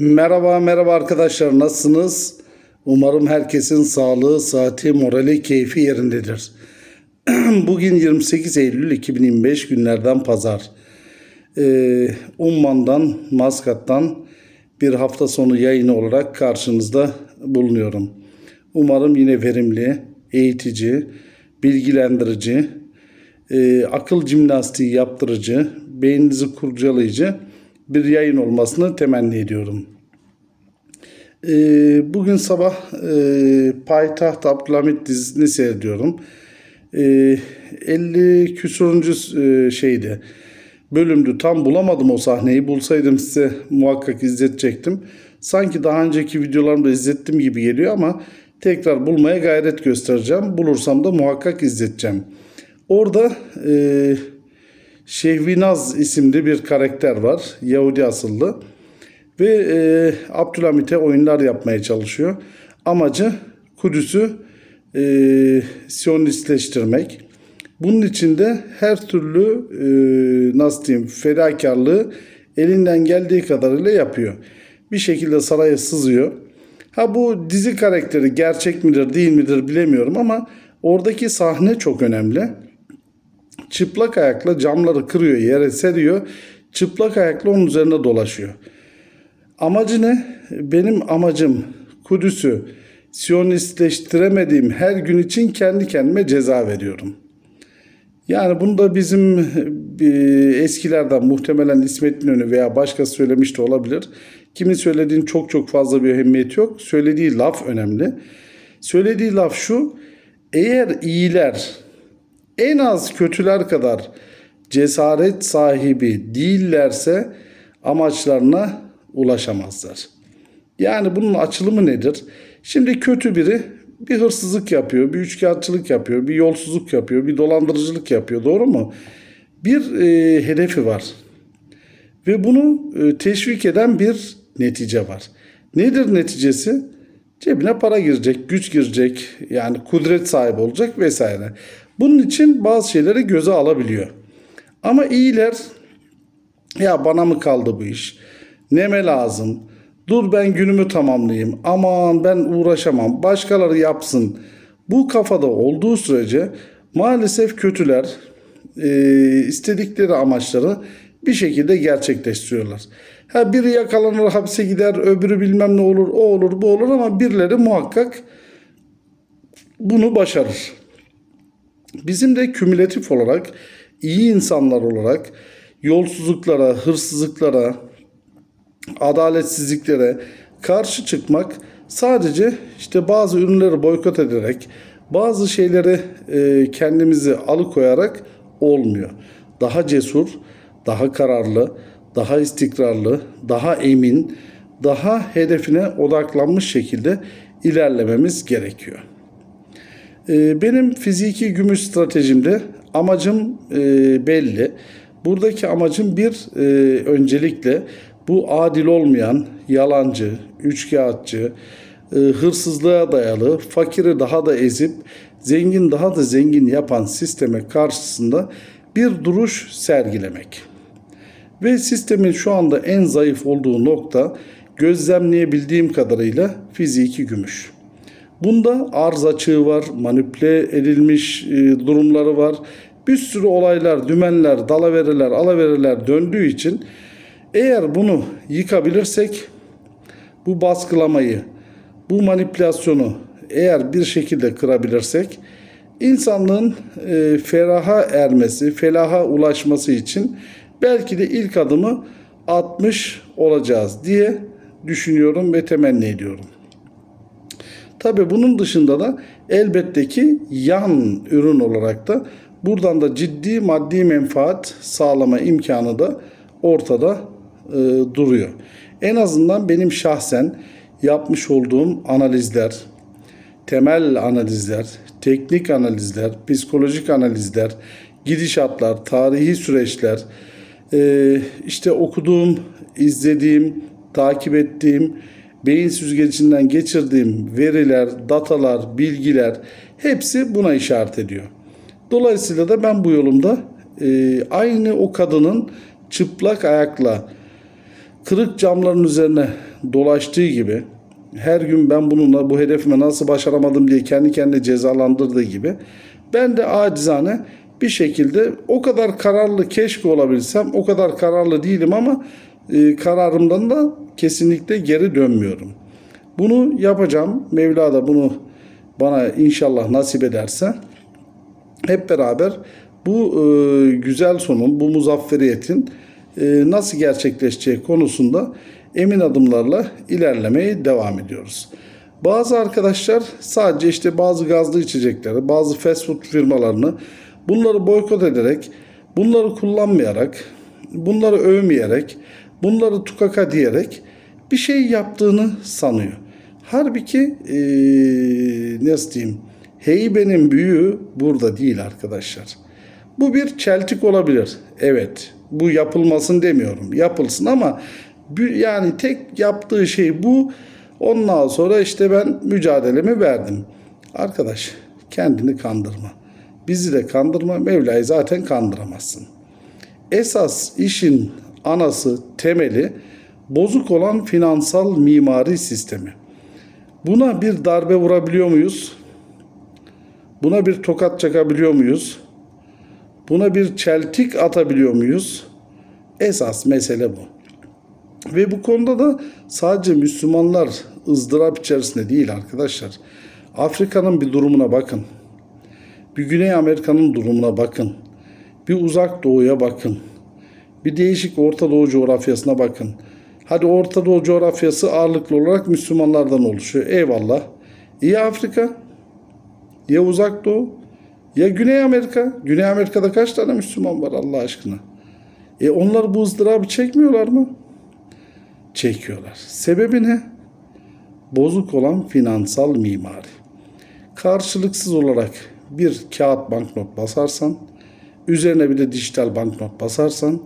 Merhaba merhaba arkadaşlar nasılsınız? Umarım herkesin sağlığı, saati, morali, keyfi yerindedir. Bugün 28 Eylül 2025 günlerden pazar. Ee, Umman'dan, Maskat'tan bir hafta sonu yayını olarak karşınızda bulunuyorum. Umarım yine verimli, eğitici, bilgilendirici, e, akıl jimnastiği yaptırıcı, beyninizi kurcalayıcı bir yayın olmasını temenni ediyorum. E, bugün sabah e, Payitaht Abdülhamit dizisini seyrediyorum. E, 50 küsuruncu e, şeydi bölümdü. Tam bulamadım o sahneyi. Bulsaydım size muhakkak izletecektim. Sanki daha önceki videolarımda izlettim gibi geliyor ama tekrar bulmaya gayret göstereceğim. Bulursam da muhakkak izleteceğim. Orada e, Şehvinaz isimli bir karakter var. Yahudi asıllı. Ve e, Abdülhamit'e oyunlar yapmaya çalışıyor. Amacı Kudüs'ü e, Siyonistleştirmek. Bunun için de her türlü e, nasıl diyeyim fedakarlığı elinden geldiği kadarıyla yapıyor. Bir şekilde saraya sızıyor. Ha bu dizi karakteri gerçek midir değil midir bilemiyorum ama oradaki sahne çok önemli. Çıplak ayakla camları kırıyor, yere seriyor. Çıplak ayakla onun üzerinde dolaşıyor. Amacı ne? Benim amacım Kudüs'ü Siyonistleştiremediğim her gün için kendi kendime ceza veriyorum. Yani bunu da bizim e, eskilerden muhtemelen İsmet İnönü veya başkası söylemiş de olabilir. Kimin söylediğinin çok çok fazla bir ehemmiyeti yok. Söylediği laf önemli. Söylediği laf şu. Eğer iyiler en az kötüler kadar cesaret sahibi değillerse amaçlarına ulaşamazlar. Yani bunun açılımı nedir? Şimdi kötü biri bir hırsızlık yapıyor, bir üçkağıtçılık yapıyor, bir yolsuzluk yapıyor, bir dolandırıcılık yapıyor. Doğru mu? Bir e, hedefi var. Ve bunu e, teşvik eden bir netice var. Nedir neticesi? Cebine para girecek, güç girecek, yani kudret sahibi olacak vesaire. Bunun için bazı şeyleri göze alabiliyor. Ama iyiler ya bana mı kaldı bu iş? Neme lazım? Dur ben günümü tamamlayayım. Aman ben uğraşamam. Başkaları yapsın. Bu kafada olduğu sürece maalesef kötüler e, istedikleri amaçları bir şekilde gerçekleştiriyorlar. Ha biri yakalanır hapse gider, öbürü bilmem ne olur, o olur, bu olur ama birileri muhakkak bunu başarır. Bizim de kümülatif olarak iyi insanlar olarak yolsuzluklara, hırsızlıklara, adaletsizliklere karşı çıkmak sadece işte bazı ürünleri boykot ederek, bazı şeyleri e, kendimizi alıkoyarak olmuyor. Daha cesur, daha kararlı, daha istikrarlı, daha emin, daha hedefine odaklanmış şekilde ilerlememiz gerekiyor. Ee, benim fiziki gümüş stratejimde amacım e, belli. Buradaki amacım bir e, öncelikle bu adil olmayan, yalancı, üçkağıtçı, e, hırsızlığa dayalı, fakiri daha da ezip zengin daha da zengin yapan sisteme karşısında bir duruş sergilemek. Ve sistemin şu anda en zayıf olduğu nokta gözlemleyebildiğim kadarıyla fiziki gümüş. Bunda arz açığı var, manipüle edilmiş e, durumları var. Bir sürü olaylar, dümenler, dalaveriler, alaveriler döndüğü için eğer bunu yıkabilirsek bu baskılamayı, bu manipülasyonu eğer bir şekilde kırabilirsek insanlığın e, feraha ermesi, felaha ulaşması için belki de ilk adımı atmış olacağız diye düşünüyorum ve temenni ediyorum. Tabi bunun dışında da elbette ki yan ürün olarak da buradan da ciddi maddi menfaat sağlama imkanı da ortada e, duruyor. En azından benim şahsen yapmış olduğum analizler, temel analizler, teknik analizler, psikolojik analizler, gidişatlar, tarihi süreçler, e, işte okuduğum, izlediğim, takip ettiğim, beyin süzgecinden geçirdiğim veriler, datalar, bilgiler hepsi buna işaret ediyor. Dolayısıyla da ben bu yolumda e, aynı o kadının çıplak ayakla kırık camların üzerine dolaştığı gibi her gün ben bununla bu hedefime nasıl başaramadım diye kendi kendine cezalandırdığı gibi ben de acizane bir şekilde o kadar kararlı keşke olabilsem o kadar kararlı değilim ama e, kararımdan da kesinlikle geri dönmüyorum. Bunu yapacağım. Mevla da bunu bana inşallah nasip ederse hep beraber bu e, güzel sonun, bu muzafferiyetin e, nasıl gerçekleşeceği konusunda emin adımlarla ilerlemeye devam ediyoruz. Bazı arkadaşlar sadece işte bazı gazlı içecekleri, bazı fast food firmalarını bunları boykot ederek, bunları kullanmayarak, bunları övmeyerek, bunları tukaka diyerek bir şey yaptığını sanıyor. Halbuki e, nasıl diyeyim heybenin büyüğü burada değil arkadaşlar. Bu bir çeltik olabilir. Evet bu yapılmasın demiyorum. Yapılsın ama yani tek yaptığı şey bu. Ondan sonra işte ben mücadelemi verdim. Arkadaş kendini kandırma. Bizi de kandırma. Mevla'yı zaten kandıramazsın. Esas işin anası, temeli bozuk olan finansal mimari sistemi. Buna bir darbe vurabiliyor muyuz? Buna bir tokat çakabiliyor muyuz? Buna bir çeltik atabiliyor muyuz? Esas mesele bu. Ve bu konuda da sadece Müslümanlar ızdırap içerisinde değil arkadaşlar. Afrika'nın bir durumuna bakın. Bir Güney Amerika'nın durumuna bakın. Bir uzak doğuya bakın. Bir değişik Orta Doğu coğrafyasına bakın. Hadi Orta Doğu coğrafyası ağırlıklı olarak Müslümanlardan oluşuyor. Eyvallah. İyi Afrika, ya Uzak Doğu, ya Güney Amerika. Güney Amerika'da kaç tane Müslüman var Allah aşkına? E onlar bu ızdırabı çekmiyorlar mı? Çekiyorlar. Sebebi ne? Bozuk olan finansal mimari. Karşılıksız olarak bir kağıt banknot basarsan, üzerine bir de dijital banknot basarsan,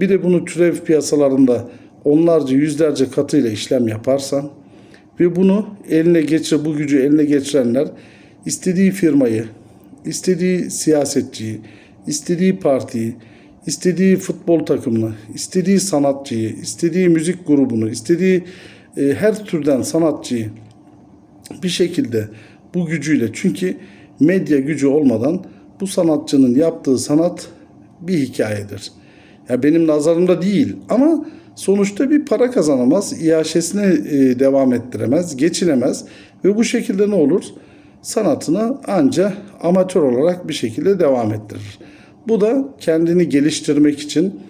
bir de bunu türev piyasalarında onlarca yüzlerce katıyla işlem yaparsan ve bunu eline geçir, bu gücü eline geçirenler istediği firmayı, istediği siyasetçiyi, istediği partiyi, istediği futbol takımını, istediği sanatçıyı, istediği müzik grubunu, istediği e, her türden sanatçıyı bir şekilde bu gücüyle çünkü medya gücü olmadan bu sanatçının yaptığı sanat bir hikayedir. Ya benim nazarımda değil ama sonuçta bir para kazanamaz, iaşesine e, devam ettiremez, geçinemez ve bu şekilde ne olur? Sanatını anca amatör olarak bir şekilde devam ettirir. Bu da kendini geliştirmek için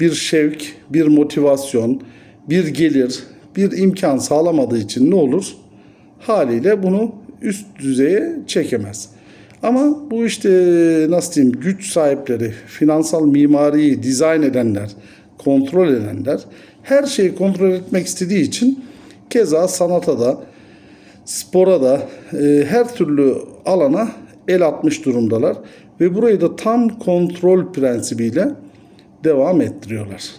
bir şevk, bir motivasyon, bir gelir, bir imkan sağlamadığı için ne olur? Haliyle bunu üst düzeye çekemez. Ama bu işte nasıl diyeyim güç sahipleri, finansal mimariyi dizayn edenler, kontrol edenler her şeyi kontrol etmek istediği için keza sanata da spora da e, her türlü alana el atmış durumdalar ve burayı da tam kontrol prensibiyle devam ettiriyorlar.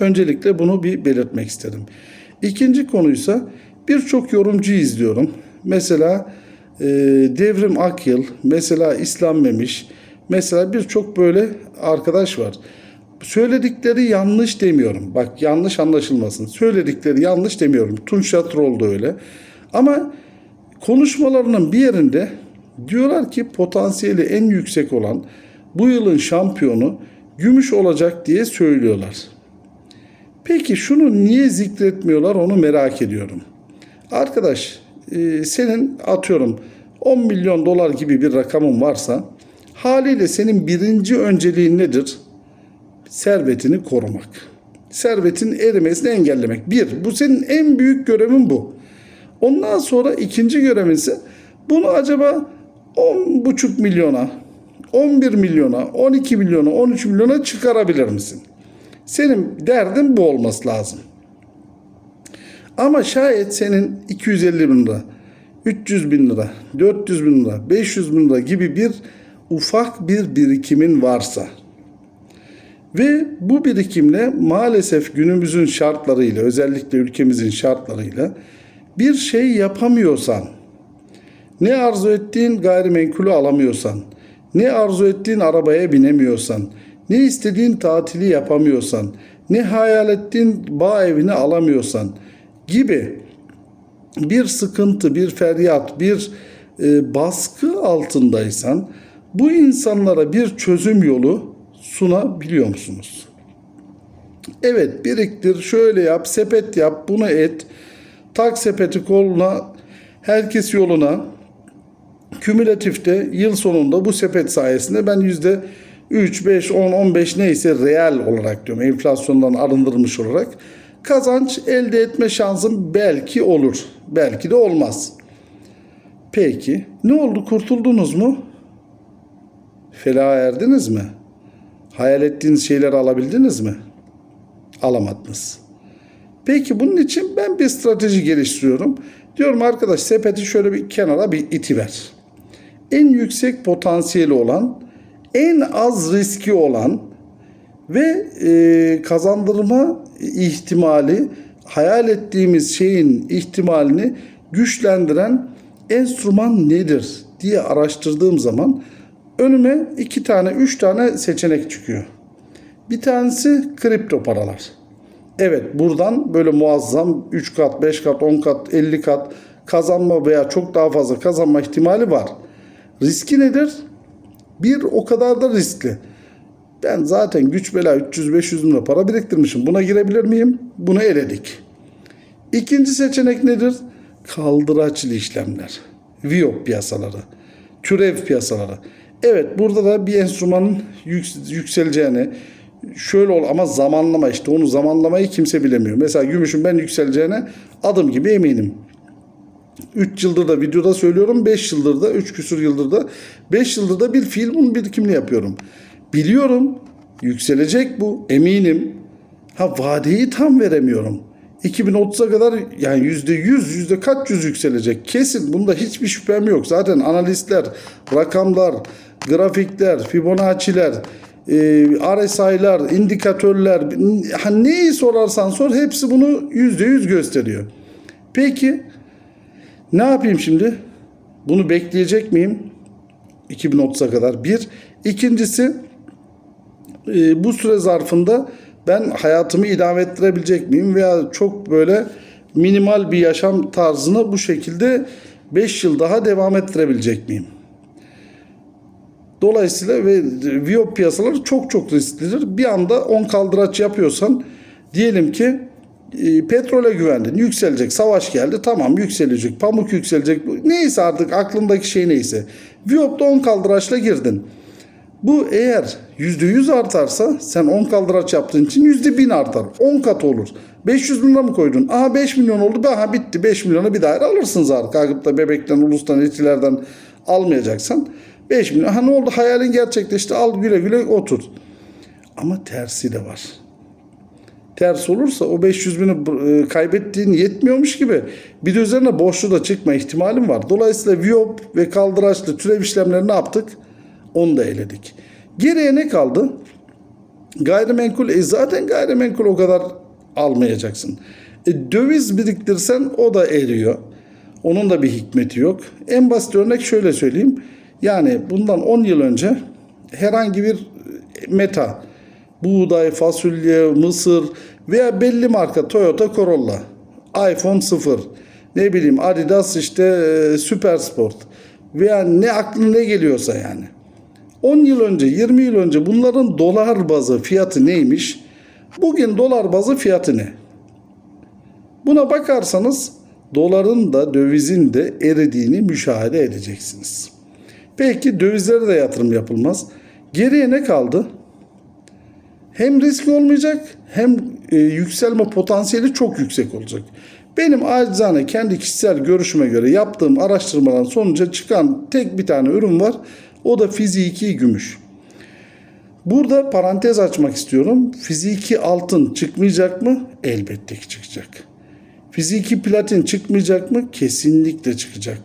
Öncelikle bunu bir belirtmek istedim. İkinci konuysa birçok yorumcu izliyorum. Mesela e, Devrim Akyıl, mesela İslam Memiş, mesela birçok böyle arkadaş var. Söyledikleri yanlış demiyorum. Bak yanlış anlaşılmasın. Söyledikleri yanlış demiyorum. Tunç Şatrol da öyle. Ama konuşmalarının bir yerinde diyorlar ki potansiyeli en yüksek olan bu yılın şampiyonu gümüş olacak diye söylüyorlar. Peki şunu niye zikretmiyorlar onu merak ediyorum. Arkadaş e, senin atıyorum 10 milyon dolar gibi bir rakamın varsa haliyle senin birinci önceliğin nedir? Servetini korumak. Servetin erimesini engellemek. Bir, bu senin en büyük görevin bu. Ondan sonra ikinci görevin ise bunu acaba 10,5 milyona, 11 milyona, 12 milyona, 13 milyona çıkarabilir misin? Senin derdin bu olması lazım. Ama şayet senin 250 bin lira, 300 bin lira, 400 bin lira, 500 bin lira gibi bir ufak bir birikimin varsa ve bu birikimle maalesef günümüzün şartlarıyla özellikle ülkemizin şartlarıyla bir şey yapamıyorsan, ne arzu ettiğin gayrimenkulü alamıyorsan, ne arzu ettiğin arabaya binemiyorsan, ne istediğin tatili yapamıyorsan, ne hayal ettiğin bağ evini alamıyorsan gibi bir sıkıntı, bir feryat, bir e, baskı altındaysan bu insanlara bir çözüm yolu sunabiliyor musunuz? Evet biriktir, şöyle yap, sepet yap, bunu et. Tak sepeti koluna, herkes yoluna. Kümülatifte yıl sonunda bu sepet sayesinde ben yüzde 3, 5, 10, 15 neyse reel olarak diyorum enflasyondan arındırılmış olarak kazanç elde etme şansım belki olur. Belki de olmaz. Peki ne oldu kurtuldunuz mu? Felaha erdiniz mi? Hayal ettiğiniz şeyleri alabildiniz mi? Alamadınız. Peki bunun için ben bir strateji geliştiriyorum. Diyorum arkadaş sepeti şöyle bir kenara bir iti ver. En yüksek potansiyeli olan, en az riski olan ve e, kazandırma ihtimali hayal ettiğimiz şeyin ihtimalini güçlendiren enstrüman nedir diye araştırdığım zaman önüme iki tane, üç tane seçenek çıkıyor. Bir tanesi kripto paralar. Evet buradan böyle muazzam 3 kat, 5 kat, 10 kat, 50 kat kazanma veya çok daha fazla kazanma ihtimali var. Riski nedir? Bir o kadar da riskli. Ben zaten güç bela 300-500 lira para biriktirmişim. Buna girebilir miyim? Bunu eledik. İkinci seçenek nedir? Kaldıraçlı işlemler. Viyop piyasaları. Türev piyasaları. Evet burada da bir enstrümanın yük- yükseleceğini şöyle ol ama zamanlama işte onu zamanlamayı kimse bilemiyor. Mesela gümüşün ben yükseleceğine adım gibi eminim. 3 yıldır da videoda söylüyorum. 5 yıldır da 3 küsur yıldır da 5 yıldır da bir filmin birikimini yapıyorum. Biliyorum yükselecek bu eminim. Ha vadeyi tam veremiyorum. 2030'a kadar yani yüzde yüz, yüzde kaç yüz yükselecek? Kesin bunda hiçbir şüphem yok. Zaten analistler, rakamlar, grafikler, Fibonacci'ler, e, RSI'lar, indikatörler, ha neyi sorarsan sor hepsi bunu yüzde yüz gösteriyor. Peki ne yapayım şimdi? Bunu bekleyecek miyim? 2030'a kadar bir. İkincisi e, bu süre zarfında ben hayatımı idame ettirebilecek miyim veya çok böyle minimal bir yaşam tarzını bu şekilde 5 yıl daha devam ettirebilecek miyim? Dolayısıyla ve Viyop piyasaları çok çok risklidir. Bir anda 10 kaldıraç yapıyorsan diyelim ki e, petrole güvendin yükselecek savaş geldi tamam yükselecek pamuk yükselecek neyse artık aklındaki şey neyse Viyop'ta 10 kaldıraçla girdin. Bu eğer %100 artarsa sen 10 kaldıraç yaptığın için %1000 artar. 10 kat olur. 500 bin lira mı koydun? Aha 5 milyon oldu. Aha bitti. 5 milyona bir daire alırsınız artık. Kalkıp da bebekten, ulustan, etilerden almayacaksan. 5 milyon. Ha ne oldu? Hayalin gerçekleşti. Al güle güle otur. Ama tersi de var. Ters olursa o 500 bini e, kaybettiğin yetmiyormuş gibi bir de üzerine borçlu da çıkma ihtimalim var. Dolayısıyla Viyop ve kaldıraçlı türev işlemleri ne yaptık? Onu da eledik. Geriye ne kaldı? Gayrimenkul. E zaten gayrimenkul o kadar almayacaksın. E döviz biriktirsen o da eriyor. Onun da bir hikmeti yok. En basit örnek şöyle söyleyeyim. Yani bundan 10 yıl önce herhangi bir meta, buğday, fasulye, mısır veya belli marka Toyota Corolla, iPhone 0, ne bileyim Adidas işte e, Super Sport veya ne aklına ne geliyorsa yani. 10 yıl önce, 20 yıl önce bunların dolar bazı fiyatı neymiş? Bugün dolar bazı fiyatı ne? Buna bakarsanız doların da dövizin de eridiğini müşahede edeceksiniz. Peki dövizlere de yatırım yapılmaz. Geriye ne kaldı? Hem risk olmayacak hem e, yükselme potansiyeli çok yüksek olacak. Benim acizane kendi kişisel görüşüme göre yaptığım araştırmadan sonuca çıkan tek bir tane ürün var. O da fiziki gümüş. Burada parantez açmak istiyorum. Fiziki altın çıkmayacak mı? Elbette ki çıkacak. Fiziki platin çıkmayacak mı? Kesinlikle çıkacak.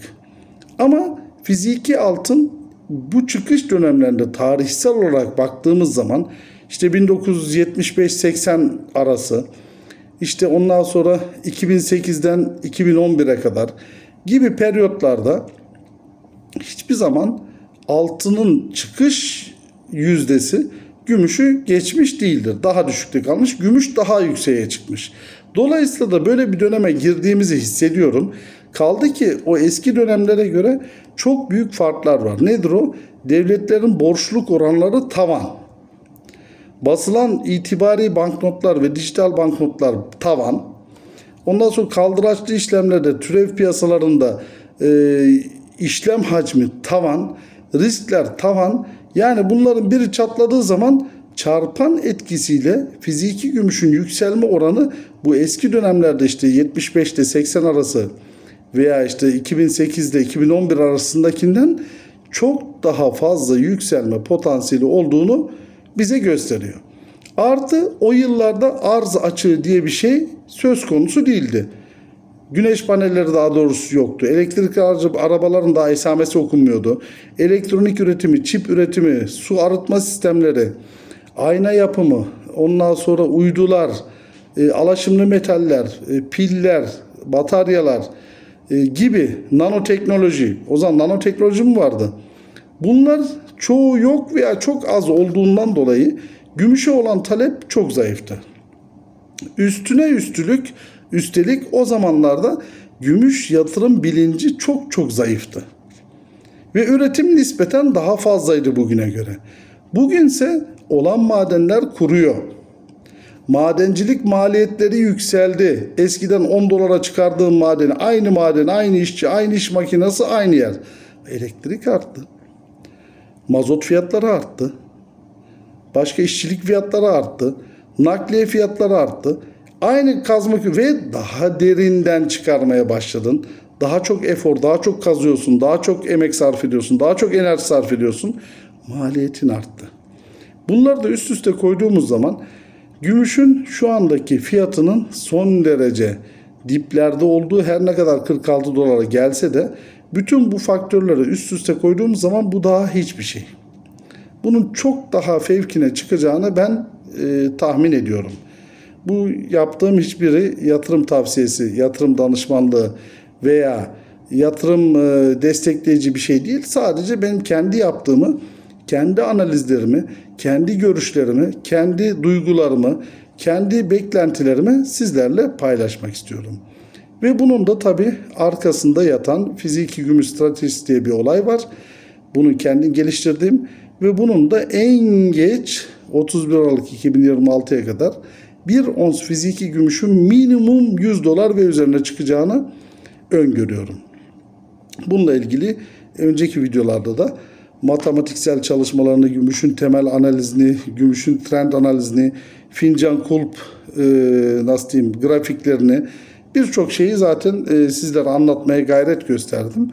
Ama fiziki altın bu çıkış dönemlerinde tarihsel olarak baktığımız zaman işte 1975-80 arası işte ondan sonra 2008'den 2011'e kadar gibi periyotlarda hiçbir zaman altının çıkış yüzdesi gümüşü geçmiş değildir. Daha düşükte kalmış. Gümüş daha yükseğe çıkmış. Dolayısıyla da böyle bir döneme girdiğimizi hissediyorum. Kaldı ki o eski dönemlere göre çok büyük farklar var. Nedir o? Devletlerin borçluk oranları tavan. Basılan itibari banknotlar ve dijital banknotlar tavan. Ondan sonra kaldıraçlı işlemlerde türev piyasalarında e, işlem hacmi tavan, riskler tavan. Yani bunların biri çatladığı zaman çarpan etkisiyle fiziki gümüşün yükselme oranı bu eski dönemlerde işte 75'te 80 arası veya işte 2008'de 2011 arasındakinden çok daha fazla yükselme potansiyeli olduğunu bize gösteriyor. Artı o yıllarda arz açığı diye bir şey söz konusu değildi. Güneş panelleri daha doğrusu yoktu. Elektrik aracı arabaların daha esamesi okunmuyordu. Elektronik üretimi, çip üretimi, su arıtma sistemleri, ayna yapımı, ondan sonra uydular, e, alaşımlı metaller, e, piller, bataryalar e, gibi nanoteknoloji. O zaman nanoteknoloji mi vardı? Bunlar çoğu yok veya çok az olduğundan dolayı gümüşe olan talep çok zayıftı. Üstüne üstlük üstelik o zamanlarda gümüş yatırım bilinci çok çok zayıftı. Ve üretim nispeten daha fazlaydı bugüne göre. Bugünse olan madenler kuruyor. Madencilik maliyetleri yükseldi. Eskiden 10 dolara çıkardığın madeni, aynı maden, aynı işçi, aynı iş makinesi, aynı yer. Elektrik arttı. Mazot fiyatları arttı. Başka işçilik fiyatları arttı. Nakliye fiyatları arttı. Aynı kazma kü- ve daha derinden çıkarmaya başladın. Daha çok efor, daha çok kazıyorsun, daha çok emek sarf ediyorsun, daha çok enerji sarf ediyorsun. Maliyetin arttı. Bunları da üst üste koyduğumuz zaman gümüşün şu andaki fiyatının son derece diplerde olduğu her ne kadar 46 dolara gelse de bütün bu faktörleri üst üste koyduğumuz zaman bu daha hiçbir şey. Bunun çok daha fevkine çıkacağını ben e, tahmin ediyorum. Bu yaptığım hiçbiri yatırım tavsiyesi, yatırım danışmanlığı veya yatırım e, destekleyici bir şey değil. Sadece benim kendi yaptığımı, kendi analizlerimi, kendi görüşlerimi, kendi duygularımı, kendi beklentilerimi sizlerle paylaşmak istiyorum. Ve bunun da tabii arkasında yatan fiziki gümüş stratejisi diye bir olay var. Bunu kendim geliştirdim ve bunun da en geç 31 Aralık 2026'ya kadar bir ons fiziki gümüşün minimum 100 dolar ve üzerine çıkacağını öngörüyorum. Bununla ilgili önceki videolarda da matematiksel çalışmalarını, gümüşün temel analizini, gümüşün trend analizini, fincan kulp e, nasıl diyeyim grafiklerini birçok şeyi zaten e, sizlere anlatmaya gayret gösterdim.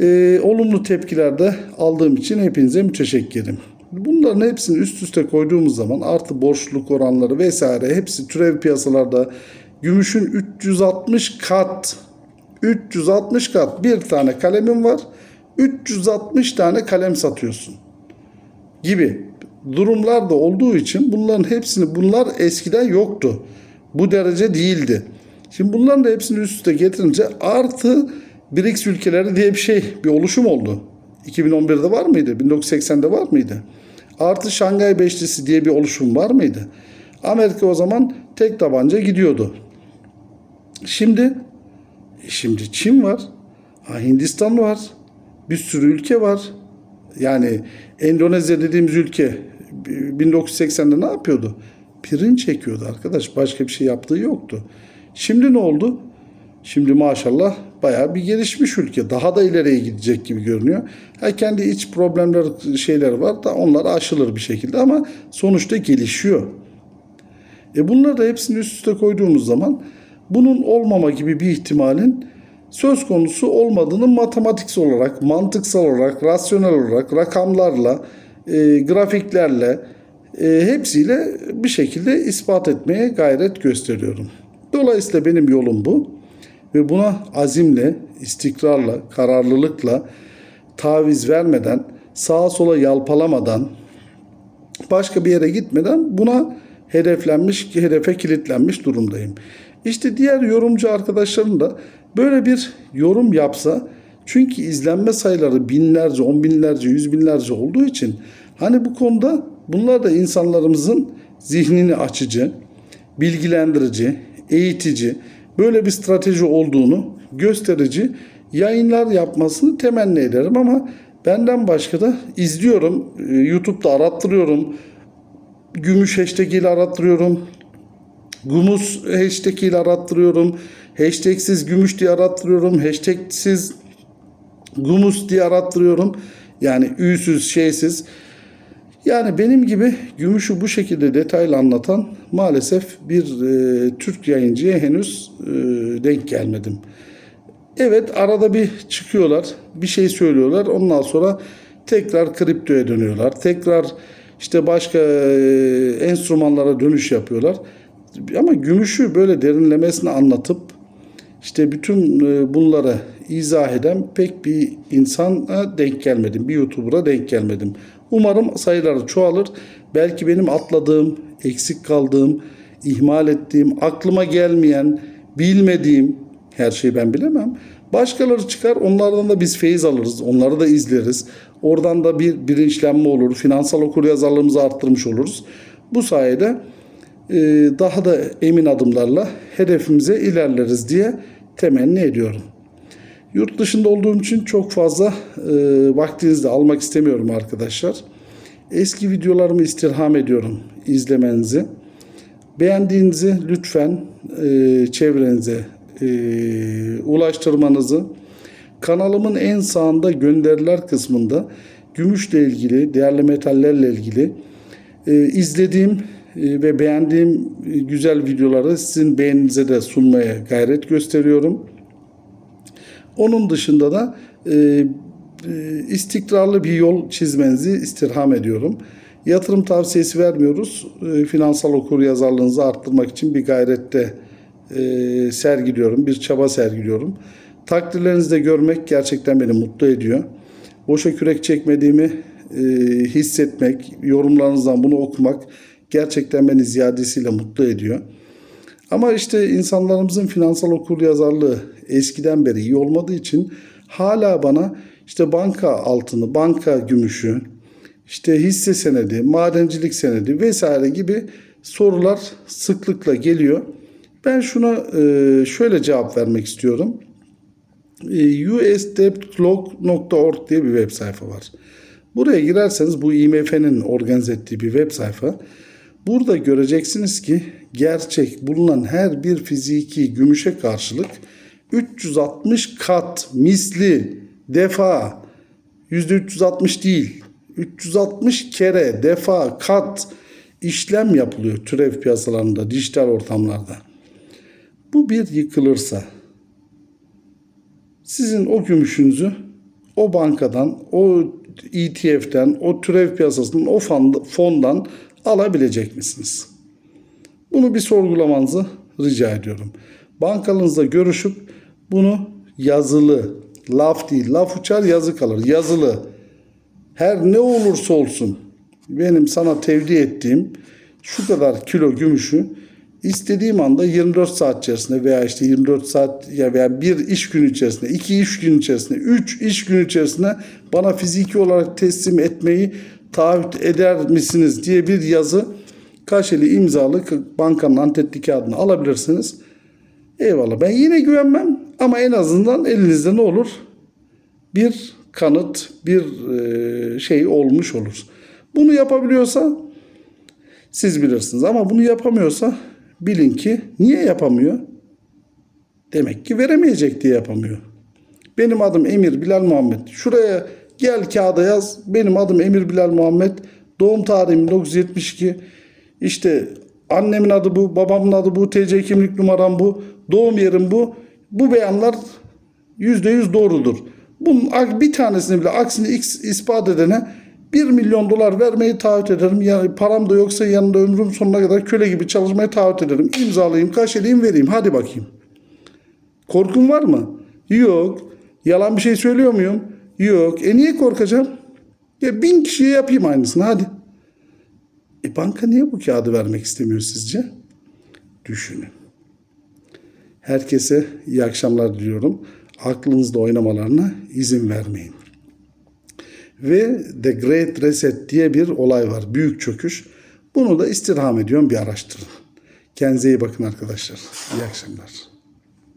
E, olumlu tepkiler de aldığım için hepinize müteşekkirim. Bunların hepsini üst üste koyduğumuz zaman artı borçluluk oranları vesaire hepsi türev piyasalarda gümüşün 360 kat 360 kat bir tane kalemin var 360 tane kalem satıyorsun gibi durumlar da olduğu için bunların hepsini bunlar eskiden yoktu. Bu derece değildi. Şimdi bunların da hepsini üst üste getirince artı BRICS ülkeleri diye bir şey bir oluşum oldu. 2011'de var mıydı? 1980'de var mıydı? Artı Şangay Beşlisi diye bir oluşum var mıydı? Amerika o zaman tek tabanca gidiyordu. Şimdi şimdi Çin var. Hindistan var. Bir sürü ülke var. Yani Endonezya dediğimiz ülke 1980'de ne yapıyordu? Pirinç çekiyordu arkadaş. Başka bir şey yaptığı yoktu. Şimdi ne oldu? Şimdi maşallah bayağı bir gelişmiş ülke. Daha da ileriye gidecek gibi görünüyor. Ha kendi iç problemler şeyleri var da onlar aşılır bir şekilde ama sonuçta gelişiyor. E bunları da hepsini üst üste koyduğumuz zaman bunun olmama gibi bir ihtimalin söz konusu olmadığını matematiksel olarak, mantıksal olarak, rasyonel olarak, rakamlarla, e, grafiklerle e, hepsiyle bir şekilde ispat etmeye gayret gösteriyorum. Dolayısıyla benim yolum bu ve buna azimle, istikrarla, kararlılıkla, taviz vermeden, sağa sola yalpalamadan, başka bir yere gitmeden buna hedeflenmiş, hedefe kilitlenmiş durumdayım. İşte diğer yorumcu arkadaşlarım da böyle bir yorum yapsa çünkü izlenme sayıları binlerce, on binlerce, yüz binlerce olduğu için hani bu konuda bunlar da insanlarımızın zihnini açıcı, bilgilendirici, eğitici, böyle bir strateji olduğunu gösterici yayınlar yapmasını temenni ederim ama benden başka da izliyorum. Ee, YouTube'da arattırıyorum. Gümüş hashtag ile arattırıyorum. Gumus hashtag ile arattırıyorum. Hashtagsiz gümüş diye arattırıyorum. Hashtagsiz gumus diye arattırıyorum. Yani üsüz, şeysiz. Yani benim gibi gümüşü bu şekilde detaylı anlatan maalesef bir e, Türk yayıncıya henüz e, denk gelmedim. Evet arada bir çıkıyorlar, bir şey söylüyorlar. Ondan sonra tekrar kriptoya dönüyorlar. Tekrar işte başka e, enstrümanlara dönüş yapıyorlar. Ama gümüşü böyle derinlemesine anlatıp işte bütün e, bunları izah eden pek bir insana denk gelmedim. Bir YouTuber'a denk gelmedim. Umarım sayıları çoğalır. Belki benim atladığım, eksik kaldığım, ihmal ettiğim, aklıma gelmeyen, bilmediğim her şeyi ben bilemem. Başkaları çıkar, onlardan da biz feyiz alırız, onları da izleriz. Oradan da bir bilinçlenme olur, finansal okuryazarlığımızı arttırmış oluruz. Bu sayede e, daha da emin adımlarla hedefimize ilerleriz diye temenni ediyorum. Yurt dışında olduğum için çok fazla e, vaktinizi de almak istemiyorum arkadaşlar. Eski videolarımı istirham ediyorum izlemenizi. Beğendiğinizi lütfen e, çevrenize e, ulaştırmanızı. Kanalımın en sağında gönderiler kısmında gümüşle ilgili, değerli metallerle ilgili e, izlediğim e, ve beğendiğim güzel videoları sizin beğeninize de sunmaya gayret gösteriyorum. Onun dışında da e, e, istikrarlı bir yol çizmenizi istirham ediyorum. Yatırım tavsiyesi vermiyoruz. E, finansal okur yazarlığınızı arttırmak için bir gayrette e, sergiliyorum, bir çaba sergiliyorum. Takdirlerinizi de görmek gerçekten beni mutlu ediyor. Boşa kürek çekmediğimi e, hissetmek, yorumlarınızdan bunu okumak gerçekten beni ziyadesiyle mutlu ediyor. Ama işte insanlarımızın finansal okuryazarlığı eskiden beri iyi olmadığı için hala bana işte banka altını, banka gümüşü, işte hisse senedi, madencilik senedi vesaire gibi sorular sıklıkla geliyor. Ben şuna e, şöyle cevap vermek istiyorum. E, usdebtlog.org diye bir web sayfa var. Buraya girerseniz bu IMF'nin organize ettiği bir web sayfa. Burada göreceksiniz ki gerçek bulunan her bir fiziki gümüşe karşılık 360 kat misli defa %360 değil 360 kere defa kat işlem yapılıyor türev piyasalarında dijital ortamlarda. Bu bir yıkılırsa sizin o gümüşünüzü o bankadan, o ETF'den, o türev piyasasından, o fondan alabilecek misiniz? Bunu bir sorgulamanızı rica ediyorum. Bankanızla görüşüp bunu yazılı, laf değil, laf uçar yazı kalır, yazılı. Her ne olursa olsun benim sana tevdi ettiğim şu kadar kilo gümüşü istediğim anda 24 saat içerisinde veya işte 24 saat ya veya bir iş günü içerisinde, iki iş günü içerisinde, üç iş günü içerisinde bana fiziki olarak teslim etmeyi taahhüt eder misiniz diye bir yazı kaşeli imzalı bankanın antetli kağıdını alabilirsiniz. Eyvallah ben yine güvenmem ama en azından elinizde ne olur? Bir kanıt, bir e, şey olmuş olur. Bunu yapabiliyorsa siz bilirsiniz ama bunu yapamıyorsa bilin ki niye yapamıyor? Demek ki veremeyecek diye yapamıyor. Benim adım Emir Bilal Muhammed. Şuraya gel kağıda yaz. Benim adım Emir Bilal Muhammed. Doğum tarihim 1972. İşte annemin adı bu, babamın adı bu, TC kimlik numaram bu, doğum yerim bu. Bu beyanlar %100 doğrudur. Bunun bir tanesini bile aksini ispat edene 1 milyon dolar vermeyi taahhüt ederim. Yani param da yoksa yanında ömrüm sonuna kadar köle gibi çalışmayı taahhüt ederim. İmzalayayım, kaşeleyeyim, vereyim. Hadi bakayım. Korkun var mı? Yok. Yalan bir şey söylüyor muyum? Yok. E niye korkacağım? Ya bin kişiye yapayım aynısını hadi. E banka niye bu kağıdı vermek istemiyor sizce? Düşünün. Herkese iyi akşamlar diliyorum. Aklınızda oynamalarına izin vermeyin. ve The Great Reset diye bir olay var. Büyük çöküş. Bunu da istirham ediyorum bir araştırın. Kendinize iyi bakın arkadaşlar. İyi akşamlar.